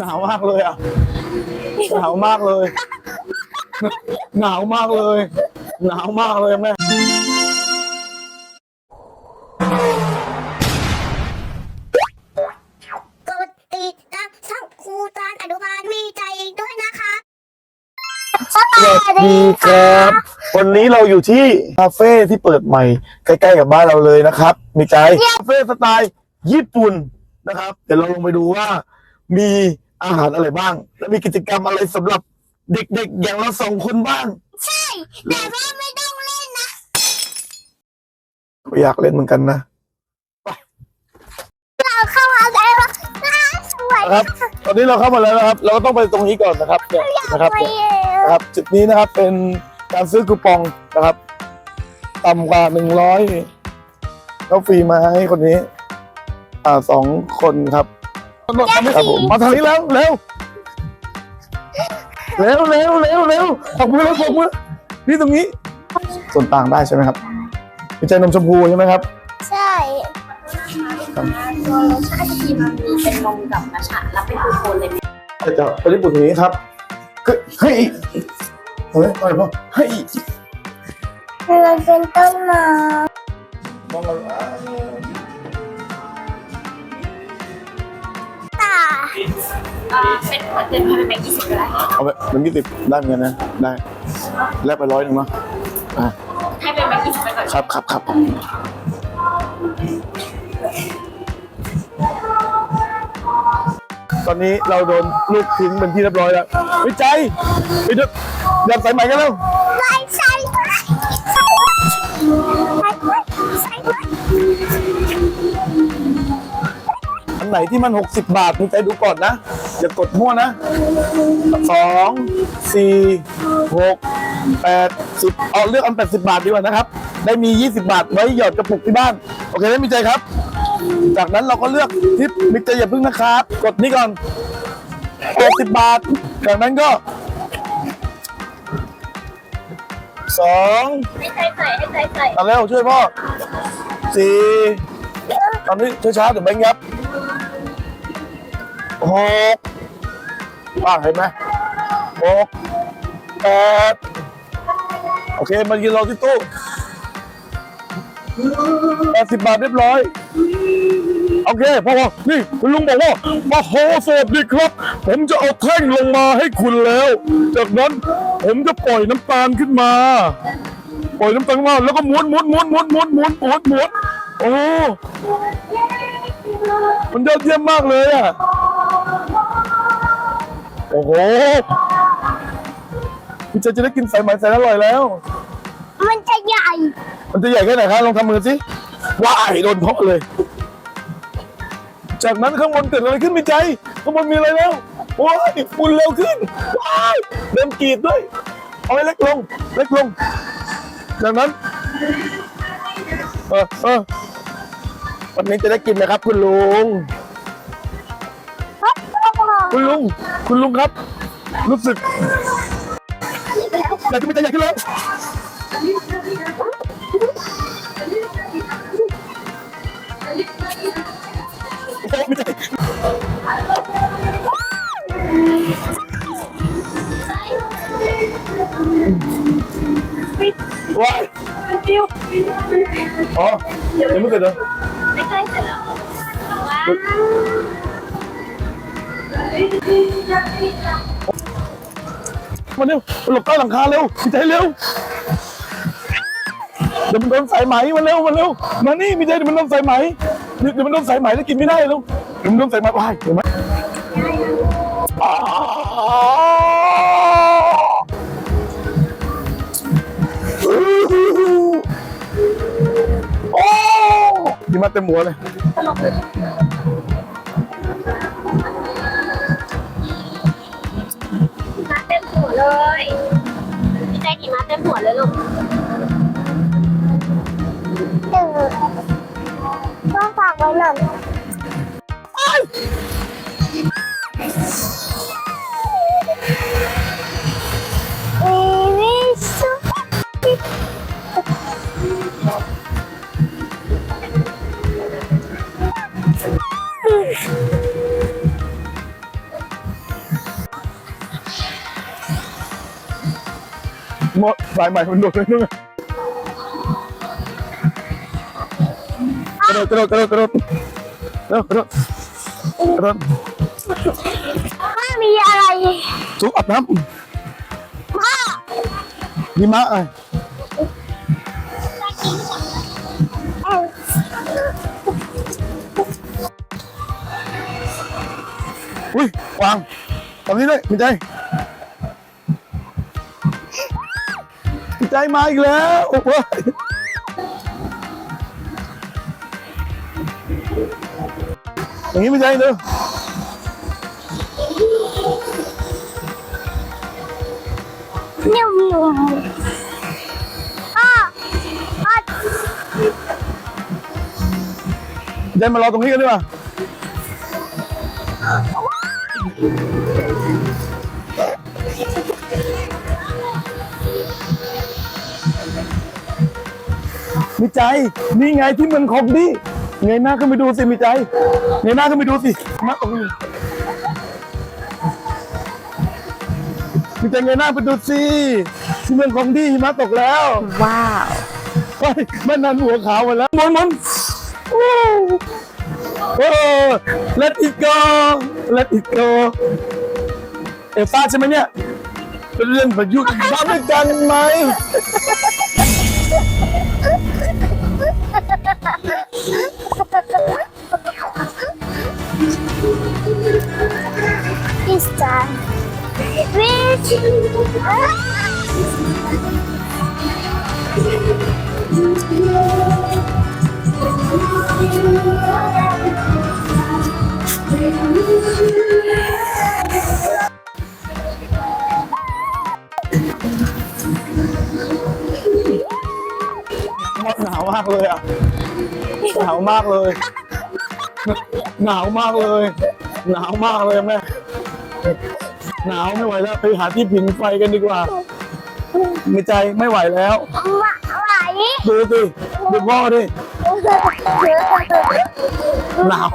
หนาวมากเลยอะหนาวมากเลย หนาวมากเลย หนาวมากเลยแม่กดติดตามช่องครูตานอนุบาลมีใจด้วยนะคะสวัสดีครับ วันนี้เราอยู่ที่คาเฟ่ที่เปิดใหม่ ใกล้ๆกับบ้านเราเลยนะครับ มีใจคาเฟ่สไตล์ญี่ปุ่นนะครับ เดี๋ยวเราลงไปดูว่ามี อาหารอะไรบ้าง และมีกิจกรรมอะไรสำหรับเด็กๆ อย่างเราสองคนบ้าง ใช่แต่ว่าไม่ต้องเล่นนะก็อยากเล่นเหมือนกันนะ เราเข้ามาแล้วนะสวยนะครับ ตอนนี้เราเข้ามาแล้วนะครับ เราก็ต้องไปตรงนี้ก่อนนะครับเนี่ยนะครับไปเนี่ยเอวนะครับ จุดนี้นะครับเป็นการซื้อคูปองนะครับต่ำกว่าหนึ่งร้อยเขาฟรีมาให้คนนี้ อ่าสองคนครับ ครับผม มาทางนี้แล้วเร็วเร็วเร็วเร็วเร็วขอบมือแล้วขอบมือนี่ตรงนี้ ส่วนต่างได้ใช่ไหมครับมีใจนมชมพูใช่ไหมครับ ใช่ครับตัวรสชาติที่มันมีเป็นนมกับมัชฉะแล้วเป็นคูโคนเลยไหมจะจะไปญี่ปุ่นตรงนี้ครับก็ให้ยเฮ้ยอะไรพ่อให้ยมันเป็นต้นไม้มองกัน อ่าเป็นเหมือนเดิมเป็นแบงค์ยี่สิบก็ได้เอาไปมันยี่สิบได้เหมือนกันนะ ได้ แลกไปร้อยหนึ่งเนาะอ่าให้เป็นแบงค์ยี่สิบไปก่อนครับครับครับตอนนี้เราโดนลูกทิ้งเป็นที่เรียบร้อยแล้ววิจัยไปเดินเดินสายใหม่กันแล้วใส่ใส่ใส่ใส่ใส่อัน ไหนที่มัน 60 บาทวิจัยดูก่อนนะ อย่ากดมั่วนะสองสี่หกแปดสิบเอาเลือกอัน 80 บาทดีกว่านะครับ ได้มี 20 บาทไว้หยอดกระปุกที่บ้าน โอเคไหมมิใจครับ จากนั้นเราก็เลือกทิปมิใจอย่าพึ่งนะครับ กดนี่ก่อน 80 บาท จากนั้นก็สองให้ใจใส่ให้ใจใส่เอาเร็วช่วยพ่อสี่ตอนนี้ช้าๆเดี๋ยวแบงค์ยับ หกป้าเห็นไหมหกแปดโอเคมายืนรอที่ตู้แปดสิบบาทเรียบร้อย โอเคพ่อนี่คุณลุงบอกว่ามาโฮสวัสดีครับ ผมจะเอาแท่งลงมาให้คุณแล้ว จากนั้นผมจะปล่อยน้ำตาลขึ้นมา ปล่อยน้ำตาลขึ้นมาแล้วก็ม้วนม้วนม้วนม้วนม้วนม้วนม้วนม้วนโอ้มันยอดเยี่ยมมากเลยอะ โอ้โหพี่เจจะได้กินสายไหมแสนอร่อยแล้ว มันจะใหญ่ มันจะใหญ่แค่ไหนครับลองทำมือสิว้ายโดนเพาะเลย จากนั้นข้างบนเกิดอะไรขึ้นมีใจข้างบนมีอะไรแล้วว้ายปุ่นเร็วขึ้นว้ายเริ่มกรีดด้วยเอาให้เล็กลง เล็กลง จากนั้นเออเออวันนี้จะได้กินไหมครับ คุณลุง คุณลุง คุณลุงครับ รู้สึกอยากจะมีใจใหญ่ขึ้นแล้วโอ้ไม่ใช่ว้ายอ๋อยังไม่เสร็จเหรอไม่ใกล้เสร็จแล้วว้าว มาเร็วหลบใต้หลังคาเร็วมีใจเร็วเดี๋ยวมันโดนสายไหมมาเร็วมาเร็วมานี่มีใจเดี๋ยวมันโดนสายไหมเดี๋ยวมันโดนสายไหมแล้วกินไม่ได้แล้วเดี๋ยวมันโดนสายไหมว้ายเห็นไหมอ้าวโอ้ยมาเต็มหัวเลย เลยพี่ใจกี่มาเต็มหัวเลยลูกตื่นต้องฝากไว้หน่อย หมดสายใหม่มันโดดเลยนู่นกระโดดกระโดดกระโดดกระโดดกระโดดกระโดดไม่มีอะไรจุ๊บอาบน้พ่อำหิมะไอ้อุ้ยวางตรงนี้เลยมีใจ ใจมาอีกแล้วโอ้โหอย่างนี้ไมีใจเด้อนิ่มๆพ่อพ่อมีใจมารอตรงนี้กันดีกว่า มีใจ นี่ไงที่เมืองของดีเงยหน้าขึ้นไปดูสิมีใจเงยหน้าขึ้นไปดูสิมาตรงนี้มีใจเงยหน้าไปดูสิที่เมืองของดีหิมะตกแล้ว ว้าวเฮ้ยแม่นันหัวขาวหมดแล้วหมุนหมุนโอ้โอ้ let it go let it go เอลซ่าใช่ไหมเนี่ยเป็นเรื่องประยุกต์บ้าด้วยกันไหม Está verde. าวมากเลยอะ หนาวมากเลย หนาวมากเลย หนาวมากเลยแม่ หนาวไม่ไหวแล้วไปหาที่ผิงไฟกันดีกว่า ไม่ใจไม่ไหวแล้ว ไหวดูสิดูพ่อดิหนาว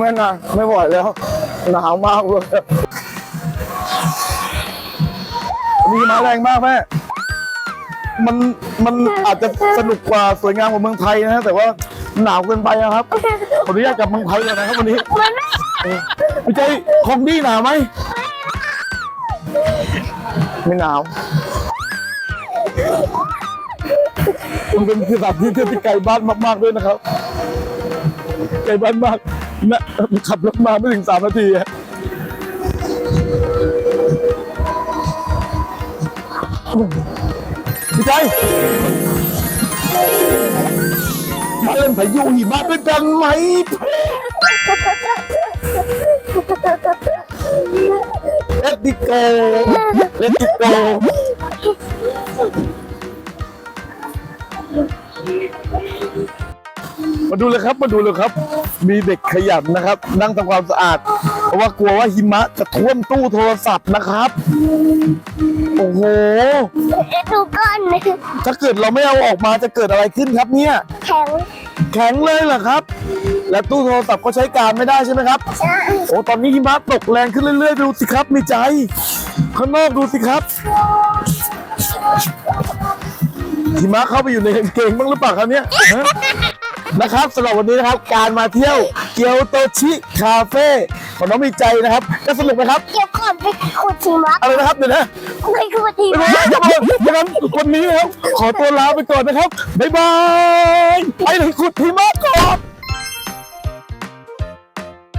แม่นะไม่ไหวแล้วหนาวมากเลยมีมาแรงมากแม่มันมันอาจจะสนุกกว่าสวยงามกว่าเมืองไทยนะแต่ว่าหนาวเกินไปอะครับขออนุญาตกลับเมืองไทยเลยนะครับวันนี้มันไม่ไม่ใช่ของดีหนาวไหมไม่หนาวมันเป็นสถานที่ที่ไกลบ้านมากๆด้วยนะครับไกลบ้านมาก ขับรถมาไม่ถึงสามนาทีอะพี่ใจมาเล่นพายุหิมะด้วยกันไหมเลตติโกเลตติโกมาดูเลยครับ มาดูเลยครับ มีเด็กขยันนะครับ นั่งทำความสะอาด เพราะว่ากลัวว่าหิมะจะท่วมตู้โทรศัพท์นะครับ โอ้โห ดูก้อนถ้าเกิดเราไม่เอาออกมาจะเกิดอะไรขึ้นครับเนี่ย แข็งแข็งเลยเหรอครับ และตู้โทรศัพท์ก็ใช้การไม่ได้ใช่ไหมครับ ใช่โอ้ตอนนี้หิมะตกแรงขึ้นเรื่อยๆ ดูสิครับมีใจ ข้างนอกดูสิครับ หิมะเข้าไปอยู่ในกางเกงบ้างหรือเปล่าครับเนี่ยฮะ นะครับสำหรับวันนี้นะครับการมาเที่ยวเกียวโตชิคาเฟ่ของน้องมีใจนะครับจะสนุกไหมครับ เก็บก่อนไปขุดหิมะอะไรนะครับเดี๋ยวนะไปขุดหิไม่มะรู้นะครับดังนั้นวันนี้นะครับขอตัวลาไปก่อนนะครับบ๊ายบายไปเลยขุดหิมะก่อน